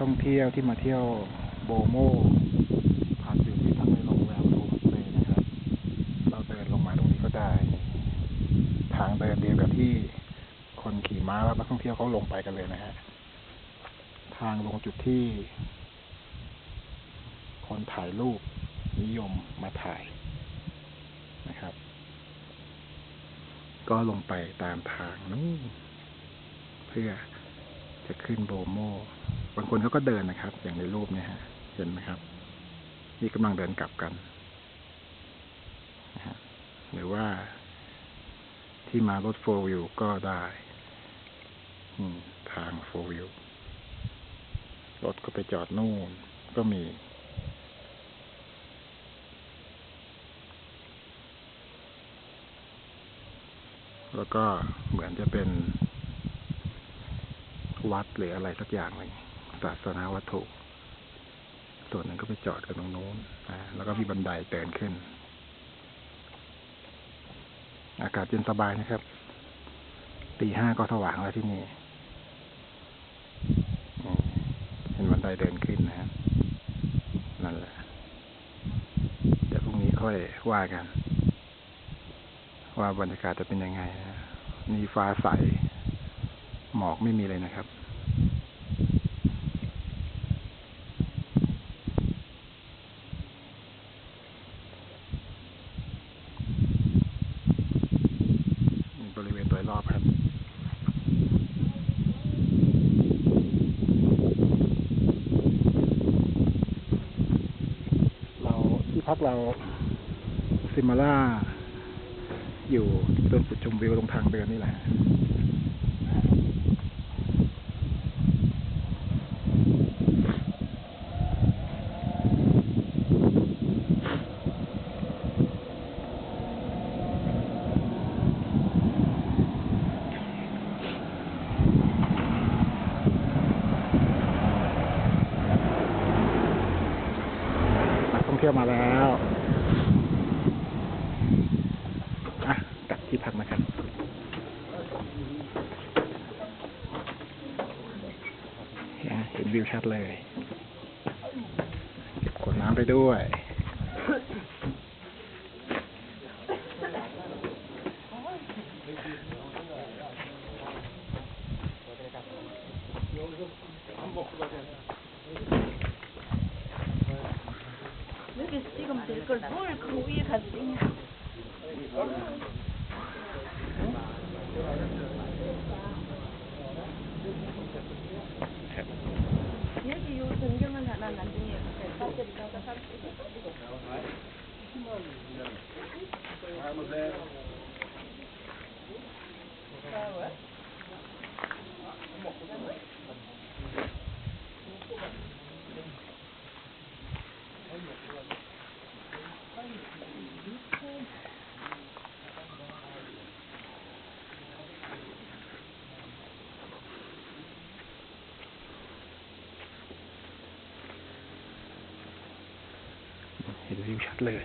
ท่องเที่ยวที่มาเที่ยวโบโมพักอยู่ที่พักในโรงแรมโฮมสเตย์นะครับ เราเดินลงมาตรงนี้ก็ได้ ทางเดินเดียวกับที่คนขี่ม้าและนักท่องเที่ยวเขาลงไปกันเลยนะฮะ ทางลงจุดที่ คนถ่ายรูปนิยมมาถ่ายนะครับ ก็ลงไปตามทางนู้นเพื่อจะขึ้นโบโม บางคนเขาก็เดินนะครับ อย่างในรูปเนี่ยฮะ เห็นไหมครับ นี่กำลังเดินกลับกันนะฮะหรือว่าที่มารถโฟวิวก็ได้ทางโฟวิวรถก็ไปจอดนู่นก็มีแล้วก็เหมือนจะเป็นวัดหรืออะไรสักอย่างหนึ่ง ศาสนาวัตถุ ส่วนหนึ่งก็ไปจอดกันตรงนู้นแล้วก็มีบันไดเดินขึ้น อากาศเย็นสบายนะครับ ตีห้าก็สว่างแล้วที่นี่ เห็นบันไดเดินขึ้นนะครับนั่นแหละ เดี๋ยวพรุ่งนี้ค่อยว่ากัน ว่าบรรยากาศจะเป็นยังไงนะนี่ฟ้าใส หมอกไม่มีเลยนะครับ นี่บริเวณโดยรอบครับ เรา ที่พักเราซิมาล่า อยู่ตรงจุดชมวิวตรงทางเดินนี่แหละ เที่ยวมาแล้วอะกลับที่พักนะครับอะเห็นวิวชัดเลยกดน้ำไปด้วย 지금 될걸 뭘 그 위에 가서 찍냐? 여기 요 전경을 하나 나중에 배터리 가서 살수 เห็นวิวชัดเลย